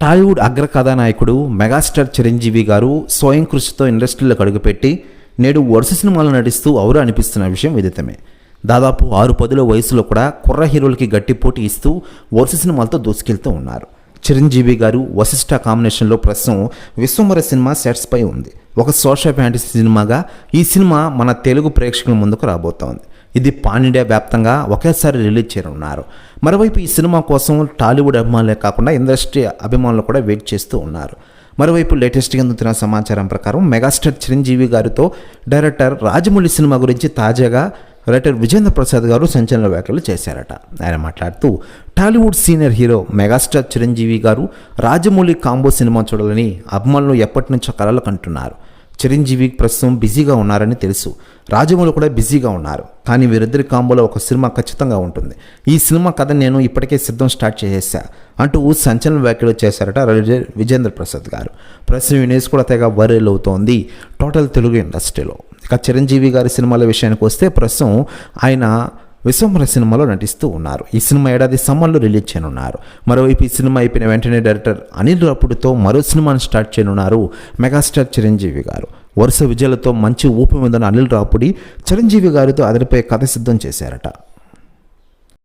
టాలీవుడ్ అగ్ర కథానాయకుడు మెగాస్టార్ చిరంజీవి గారు స్వయం కృషితో ఇండస్ట్రీలోకి అడుగుపెట్టి నేడు వరుస సినిమాలు నటిస్తూ ఔరు అనిపిస్తున్న విషయం విదితమే. దాదాపు ఆరు పదుల వయసులో కూడా కుర్ర హీరోలకి గట్టి పోటీ ఇస్తూ వరుస సినిమాలతో దూసుకెళ్తూ ఉన్నారు. చిరంజీవి గారు వశిష్ఠ కాంబినేషన్లో ప్రస్తుతం విశ్వమర సినిమా సెట్స్పై ఉంది. ఒక సోషల్ ఫ్యాంటసీ సినిమాగా ఈ సినిమా మన తెలుగు ప్రేక్షకుల ముందుకు రాబోతోంది. ఇది పాన్ఇండియా వ్యాప్తంగా ఒకేసారి రిలీజ్ చేయనున్నారు. మరోవైపు ఈ సినిమా కోసం టాలీవుడ్ అభిమానులే కాకుండా ఇండస్ట్రీ అభిమానులు కూడా వెయిట్ చేస్తూ ఉన్నారు. మరోవైపు లేటెస్ట్గా అందుతున్న సమాచారం ప్రకారం మెగాస్టార్ చిరంజీవి గారితో డైరెక్టర్ రాజమౌళి సినిమా గురించి తాజాగా రైటర్ విజేంద్ర ప్రసాద్ గారు సంచలన వ్యాఖ్యలు చేశారట. ఆయన మాట్లాడుతూ Tollywood senior hero megastar Chiranjeevi గారు రాజమౌళి కాంబో సినిమా చూడాలని అభిమానులు ఎప్పటి నుంచో కలలు కంటున్నారు. చిరంజీవి ప్రస్తుతం బిజీగా ఉన్నారని తెలుసు. రాజమౌళి కూడా బిజీగా ఉన్నారు. కానీ వీరిద్దరి కాంబోలో ఒక సినిమా ఖచ్చితంగా ఉంటుంది. ఈ సినిమా కథ నేను ఇప్పటికే సిద్ధం స్టార్ట్ చేసేసా అంటూ సంచలన వ్యాఖ్యలు చేశారట విజేంద్ర ప్రసాద్ గారు. ప్రస్తుతం ఈ న్యూస్ కూడా తెగ వైరల్ అవుతోంది టోటల్ తెలుగు ఇండస్ట్రీలో. ఇక చిరంజీవి గారి సినిమాల విషయానికి వస్తే ప్రస్తుతం ఆయన విశ్వంబర సినిమాలో నటిస్తూ ఉన్నారు. ఈ సినిమా ఏడాది సమ్మర్లో రిలీజ్ చేయనున్నారు. మరోవైపు ఈ సినిమా అయిపోయిన వెంటనే డైరెక్టర్ అనిల్ రాపుడితో మరో సినిమాను స్టార్ట్ చేయనున్నారు మెగాస్టార్ చిరంజీవి గారు. వరుస విజయాలతో మంచి ఊపి ఉందన్న అనిల్ రాపుడి చిరంజీవి గారితో అదిరిపోయే కథ సిద్ధం చేశారట.